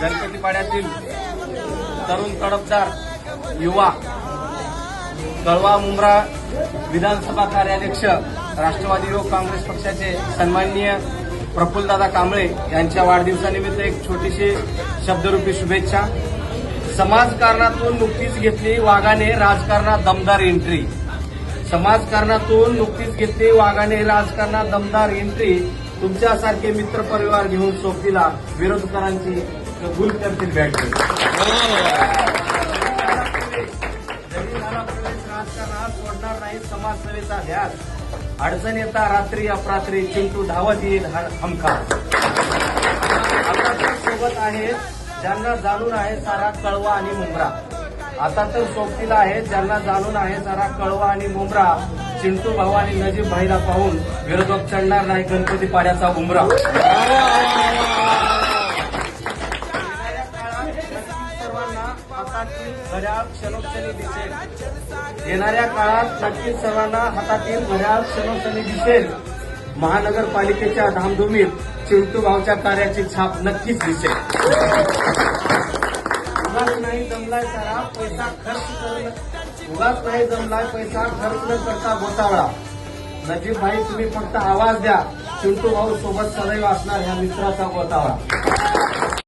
गणपतीपाड्यातील तरुण तडफदार युवा कळवा मुंब्रा विधानसभा कार्याध्यक्ष राष्ट्रवादी युवक काँग्रेस पक्षाचे सन्माननीय प्रफुल्लदादा कांबळे यांच्या वाढदिवसानिमित्त एक छोटीशी शब्दरूपी शुभेच्छा. समाजकारणातून नुकतीच घेतली वाघाने राजकारणात दमदार एंट्री समाजकारणातून नुकतीच घेतली वाघाने राजकारणात दमदार एंट्री तुमच्यासारखे मित्र परिवार घेऊन सोबतीला विरोधकांची कबूल करतील बॅटरी राजकारणात सोडणार नाही समाजसेवेचा ध्यास अडचण येता रात्री अपरात्री चिंटू धावत येईल हा- हमखास. आता तर सोबत आहे ज्यांना जाणून आहे सारा कळवा आणि मुंब्रा. आता तर सोबतीला आहे ज्यांना जाणून आहे सारा कळवा आणि मुंब्रा. चिंटू भाऊ आणि नजीब भाईला पाहून विरोधक चढणार नाही गणपती पाड्याचा बुमरा सर्वांना हातातील घड्याळ क्षणोक्षणी दिसेल. येणाऱ्या काळात नक्कीच सर्वांना हातातील घड्याळ क्षणोक्षणी दिसेल. महानगरपालिकेच्या धामधुमीत चिंटू भाऊच्या कार्याची छाप नक्कीच दिसेल. उगाच नाही जमलाय सारा पैसा खर्च उगाच नाही जमलाय पैसा खर्च न करता गोतावळा नजीब भाई तुम्ही फक्त आवाज द्या. चिंटू भाऊ सोबत सदैव असणार ह्या मित्राचा गोतावळा